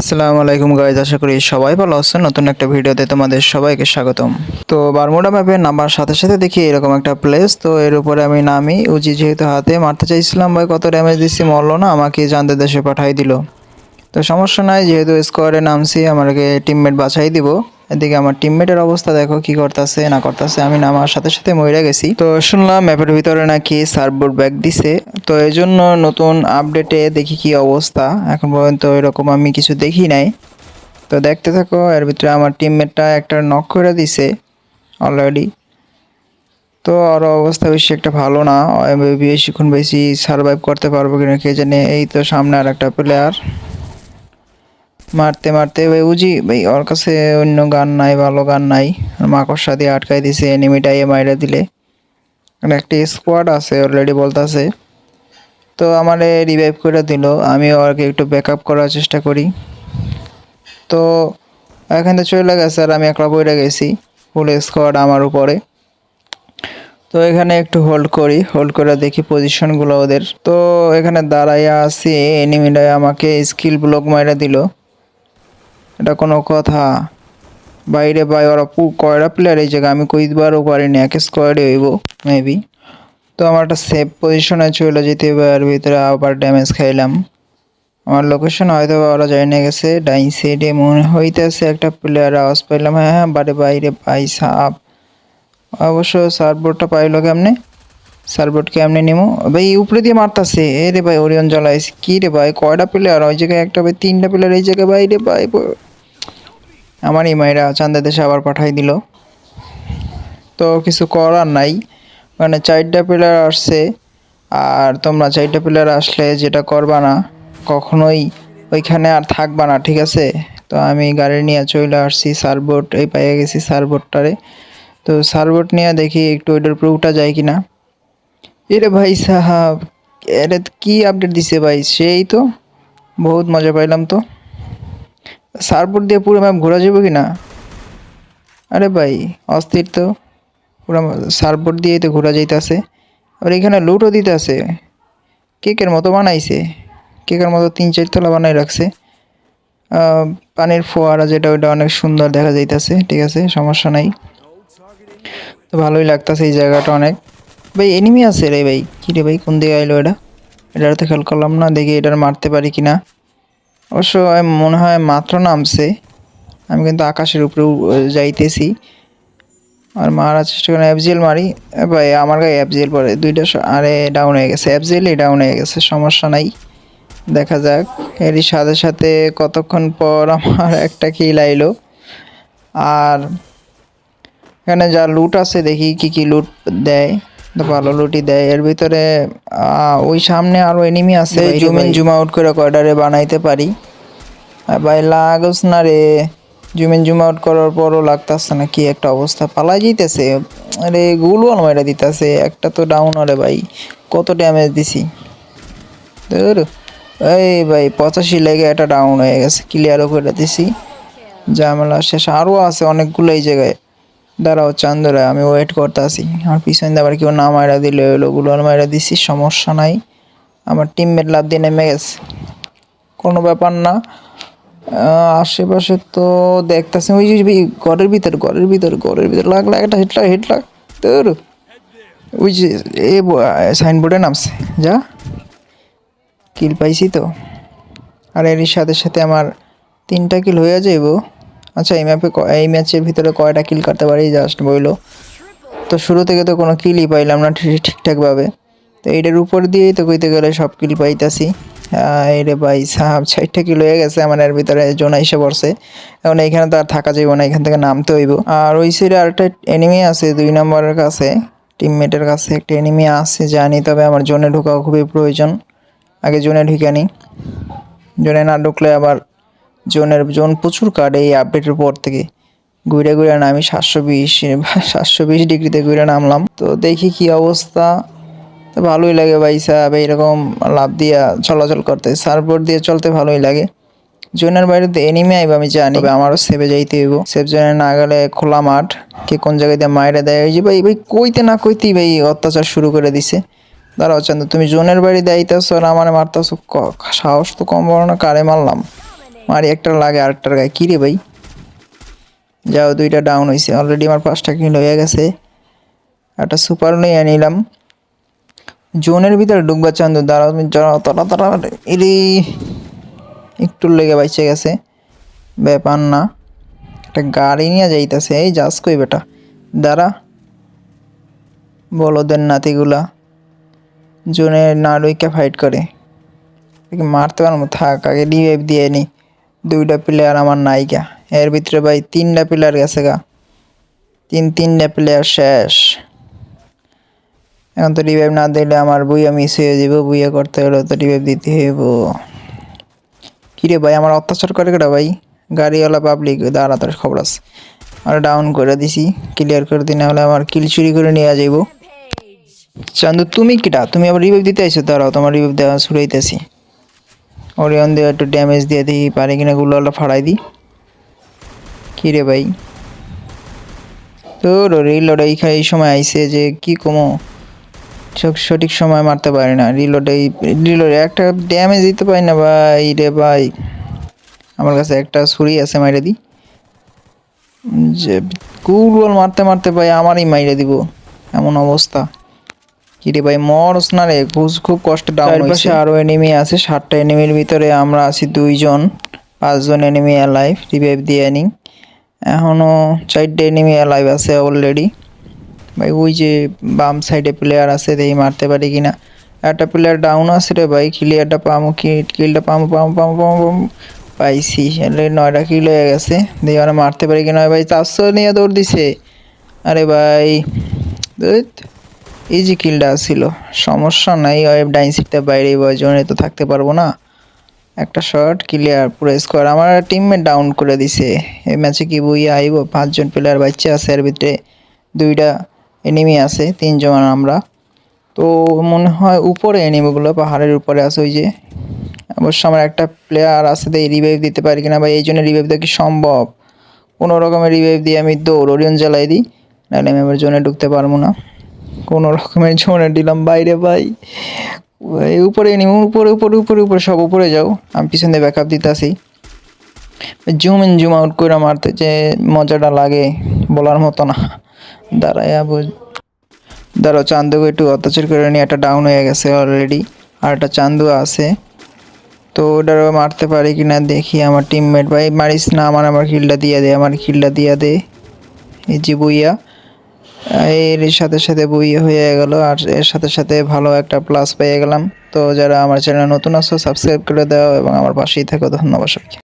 আসসালামু আলাইকুম গাইজ আশা করি সবাই ভালো আছেন। নতুন একটা ভিডিওতে তোমাদের সবাইকে স্বাগতম। তো বারমুডা ম্যাপে নামার সাথে সাথে দেখি এরকম একটা প্লেস তো এর উপরে আমি নামি উজি যেহেতু হাতে মারতে চাইছিলাম, ভাই কত ড্যামেজ দিচ্ছি মরলো না, আমাকে জানতে দেশে পাঠাই দিল। তো সমস্যা নাই, যেহেতু স্কোয়াডে নামছি, আমাকে টিমমেট বাছাই দিব। এদিকে আমার টিমমেটের অবস্থা দেখো, কি করতেছে, না করতেছে, আমি নামার সাথে সাথে মরে গেছি। তো শুনলাম ম্যাপের ভিতরে নাকি সার্ভবোর্ড ব্যাগ দিছে। তো এই জন্য নতুন আপডেটে দেখি কি অবস্থা। এখন পর্যন্ত এরকম আমি কিছু দেখি নাই। তো দেখতে থাকো, এর ভিতরে আমার টিমমেটটা একটা নক করে দিছে অলরেডি তো আর অবস্থা বেশি একটা ভালো না। বেশিক্ষণ বেশি সার্ভাইভ করতে পারব কিনা কে জানে, এই তো সামনে আর একটা প্লেয়ার মারতে মারতে ভাই উজি ভাই ওর কাছে অন্য গান নাই, ভালো গান নাই। মাকড়সা দিয়ে আটকাই দিছে এনিমিটাই মাইরা দিলে। একটি স্কোয়াড আছে অলরেডি বলতাছে। তো আমারে রিভাইভ করে দিল, আমি ওরকে একটু ব্যাকআপ করার চেষ্টা করি। তো এখান থেকে চলে গেছে আর আমি একলা বইরে গেছি ফুল স্কোয়াড আমার উপরে। তো এখানে একটু হোল্ড করি হোল্ড করে দেখি পজিশনগুলো ওদের। তো এখানে দাঁড়াইয়া আছি এনিমিটাই আমাকে স্কিল ব্লক মাইরা দিল। এটা কোনো কথা। বাইরে বাই ওরা পু কয়টা প্লেয়ার এই জায়গায়? আমি কইবারও পারিনি, এক স্কোয়াডে হইব মেবি তো আমার একটা সেফ পজিশনে চলে যেতে হবে, আর ভিতরে আবার ড্যামেজ খাইলাম। আমার লোকেশন হয়তো ওরা যাই না গেছে ডাইন সাইডে মনে হইতেছে একটা প্লেয়ার আওয়াজ পাইলাম। হ্যাঁ হ্যাঁ বারে বাইরে পাই সাপ। অবশ্য সার্ভবোর্ডটা পাইলো কেমনে? সার্ভবোর্ড কেমনে নিমো? ভাই, উপরে দিয়ে মারতাছে। এ রে ভাই ওরিয়ন জ্বালাইস কী রে ভাই কয়টা প্লেয়ার ওই জায়গায় একটা ভাই, তিনটা প্লেয়ার এই জায়গায় ভাই রে ভাই, ব- আমার এই মায়েরা চান্দা দেশে আবার পাঠাই দিল। তো কিছু করার নাই। মানে চারটা প্লেয়ার আসছে, আর তোমরা চারটা প্লেয়ার আসলে যেটা করবা না, কখনোই ওইখানে আর থাকবা না, ঠিক আছে? তো আমি গাড়ি নিয়ে চলে আসছি সার্ভবোর্ড এই পাইয়ে গেছি সার্ভবোর্ডটারে তো সার্ভবোর্ড নিয়ে দেখি একটু ওইটার প্রুফটা যায় কি না এরে ভাই সাহাব, এরে কি আপডেট দিছে ভাই? সেই তো, বহুত মজা পাইলাম তো। সার্ভবোর্ড দিয়ে পুরো ম্যাপ ঘোরা যাবে কি না আরে ভাই, অস্থির তো। পুরো সার্ভবোর্ড দিয়েই তো ঘোরা যাইতেছে। আর এখানে লুটও দিতেছে। কেকের মতো বানাইছে। কেকের মতো তিন চারতলা বানাই রাখছে। পানির ফোয়ারা যেটা, ওইটা অনেক সুন্দর দেখা যাইতেছে, ঠিক আছে, সমস্যা নাই। তো ভালোই লাগতেছে এই জায়গাটা অনেক। ভাই এনিমি আছে রে ভাই। কি রে ভাই, কোন দিকে আইলো এটা? এটার তো খেয়াল করলাম না, দেখি এটার মারতে পারি কি না অবশ্য মনে হয় মাত্র নামছে। আমি কিন্তু আকাশের উপরে যাইতেছি। আর মারার চেষ্টা করে অ্যাপজেল মারি। ভাই আমার গায়ে অ্যাপজেল পরে। দুইটা আরে ডাউন হয়ে গেছে। অ্যাপজেলই ডাউন হয়ে গেছে সমস্যা নাই। দেখা যাক। এরই সাথে সাথে কতক্ষণ পর আমার একটা কিল আইলো। আর এখানে যা লুট আছে দেখি কি কি লুট দেয়। তো ভালো লুটই দেয়। এর ভিতরে ওই সামনে আরও এনিমি আছে। জুমিন জুম আউট করে কয়টারে বানাইতে পারি। ভাই লাগস না রে। জুম ইন জুম আউট করার পরও লাগতাছে না, কি একটা অবস্থা। পালাই যাইতেছে। আরে গুলওয়াল মাইরা দিতেছে, একটা তো ডাউন আরে ভাই। কত ড্যামেজ দিছি। ধর। এই ভাই, পঁচাশি লেগে একটা ডাউন হয়ে গেছে ক্লিয়ারও করে দিছি। ঝামেলা শেষ। আরও আছে অনেকগুলো এই জায়গায়। দাঁড়াও, চান্দরা, আমি ওয়েট করতে আসি আমার পিছনে আবার কেউ না মারা দিলে হলো গুলোর মারা দিছি, সমস্যা নাই। আমার টিমমেট লাভ দিয়ে নেমে গেছে। কোনো ব্যাপার না। আশেপাশে তো দেখতেছি, ওই যে ঘরের ভিতর ঘরের ভিতর ঘরের ভিতর লাগ লাগ একটা হিট লাগ হিট লাগ তোর। ওই যে এ সাইনবোর্ডে নামছে, যা। কিল পাইছি তো। আর এর সাথে সাথে আমার তিনটা কিল হয়ে যাইব। আচ্ছা এই ম্যাপে এই ম্যাচের ভিতরে কয়টা কিল করতে পারি জাস্ট বইলো। তো শুরু থেকে তো কোনো কিলই পাইলাম না ঠিকঠাকভাবে। তো এইটার উপর দিয়েই তো কইতে গেলে সব কিল পাইতাছি। এই রে ভাই সাহাব ষাটটা কিল হয়ে গেছে, আমার এর ভিতরে জোনা এসে পড়ছে। এখন এইখানে তো আর থাকা যাইব না এখান থেকে নামতে হইব। আর ওই সাইডে আরেকটা এনিমি আছে দুই নম্বরের কাছে টিমমেটের কাছে একটা এনিমি আছে, জানি, তবে আমার জোনে ঢোকাও খুবই প্রয়োজন। আগে জোনে ঢুকে নিই জোনে না ঢুকলে আবার জোনের, জোন প্রচুর কাটে এই আপডেটের পর থেকে। ঘুরে ঘুরে নামি সাতশো বিশ সাতশো বিশ ডিগ্রিতে ঘুরে নামলাম। তো দেখি কি অবস্থা। তো ভালোই লাগে ভাই সাহেব, এইরকম লাভ দিয়া চলাচল করতে সার্ভবোর্ড দিয়ে চলতে ভালোই লাগে। জোনের বাইরে তো এনিমে আইব, আমি জানি। আমারও সেভে যাইতে হইব। সেভ জোনে না গেলে খোলা মাঠ, কে কোন জায়গায় দিয়ে মাইরে দেয় যে ভাই ভাই কইতে না কইতেই ভাই অত্যাচার শুরু করে দিছে। দাঁড়াও চান্দ, তুমি জোনের বাড়ি দেয়তেছো আর আমার মারতেছো সাহস তো কম বড় না, কারে মারলাম? মারি একটা লাগে আরেকটার গায়ে, কী রে ভাই? যাও, দুইটা ডাউন হয়েছে অলরেডি আমার পাঁচটা কিল হয়ে গেছে। একটা সুপার নিয়ে নিলাম। জোনের ভিতরে ডুববা চান্দু, দাঁড়াও তুমি তারা তারা এরে একটু লেগে বাইচে গেছে। ব্যাপার না। একটা গাড়ি নিয়ে যাইতেছে, এই যাস কই বেটা। দাঁড়া। বলদের নাতিগুলা। জোনে না রইকে ফাইট করে। মারতে পারব থাক, আগে রিভাইভ দিয়ে নি। দুইটা প্লেয়ার আমার নাইকা এর ভিতরে ভাই তিনটা প্লেয়ার গেছে গা। তিন, তিনটা প্লেয়ার শেষ। এখন তো রিভাইভ না দিলে আমার বুইয়া মিস হয়ে যাব বুইয়া করতে হলে তো রিভাইভ দিতে হইব। কিরে ভাই, আমার অত্যাচার করে কেটা ভাই? গাড়িওয়ালা পাবলিক দাঁড়া তোর খবর আছে। আর ডাউন করে দিছি ক্লিয়ার করে দিই না হলে আমার কিল চুরি করে নিয়ে যাইব। চান্দু, তুমি কিটা তুমি আবার রিভাইভ দিতে আইছো, দাঁড়াও, তোমার রিভাইভ দেওয়া শুরু শুরুইতেছি ওরিয়ন দিয়ে একটু ড্যামেজ দিয়ে দিই, পারে কিনা গুলোটা ফাড়াই দিই। কী রে ভাই? তোর রিলোড এই এই সময় আইছে যে কি কমো? সঠিক সময় মারতে পারি না। রিলোড এই রিলোড একটা ড্যামেজ দিতে পারি না ভাই রে ভাই। আমার কাছে একটা ছুরি আছে মাইরে দিই যে গুগল মারতে মারতে ভাই আমারই মাইরে দিব। এমন অবস্থা। কি রে ভাই মরস না রে খুব খুব কষ্ট ডাউন পাশে আরও এনিমি আছে সাতটা এনিমির ভিতরে আমরা আছি দুইজন। পাঁচজন এনিমি অ্যালাইভ রিভাইভ দিয়ে নিই। এখনও চারটে এনিমি অ্যালাইভ আছে অলরেডি ভাই, ওই যে বাম সাইডে প্লেয়ার আছে দেখি মারতে পারি কিনা। একটা প্লেয়ার ডাউন আছে রে ভাই ক্লিয়ারটা পামো কি কিলটা পামো পামো পামো পামো পামো। পাইছি নয়টা কিল হয়ে গেছে দেখি আর মারতে পারি কিনা ভাই, চারশো নিয়ে দৌড় দিছে। আরে ভাই যে কিলটা ছিল, সমস্যা নাই, ওয়েব ডাইন সিটটা বাইরে জোনে তো থাকতে পারব না। একটা শট ক্লিয়ার পুরো স্কোয়ার আমার টিমমেট ডাউন করে দিছে, এই ম্যাচে কি বইয়া আইব? পাঁচজন প্লেয়ার বাচ্চা আছে এর ভিতরে, দুইটা। এনিমি আছে, তিনজন আমরা। তো মনে হয় উপরে এনিমিগুলো পাহাড়ের উপরে আছে ওই যে। অবশ্য আমার একটা প্লেয়ার আছে তাই রিভাইভ দিতে পারি কিনা, বা এই জন্য রিভাইভ দেওয়া কি সম্ভব? কোনো রকমের রিভাইভ দিয়ে আমি দৌড় ওরিয়ন জ্বালাই দিই। নাহলে আমি আমার জোনে ঢুকতে পারব না। কোনো রকমের জোনে দিলাম, বাইরে ভাই। এই উপরে নিম উপরে উপরে উপরে উপরে, সব উপরে যাও। আমি পিছন দিয়ে ব্যাকআপ আসি জুম ইন জুম আউট করে মারতে যে মজাটা লাগে বলার মতো না। দাঁড়ায় দাঁড়াও, চান্দুকে একটু অত্যাচার করে নিয়ে একটা ডাউন হয়ে গেছে অলরেডি আর একটা চান্দু আছে। তো ওটারও মারতে পারি কি না দেখি আমার টিমমেট ভাই, মারিস না আমার আমার কিলটা দিয়ে দে, আমার কিলটা দিয়ে দে। এই যে বইয়া। এর সাথে সাথে বই হয়ে গেল। আর এর সাথে সাথে ভালো একটা প্লাস পেয়ে গেলাম। তো যারা আমার চ্যানেল নতুন আছো সাবস্ক্রাইব করে দাও এবং আমার পাশেই থাকো। ধন্যবাদ সবাইকে।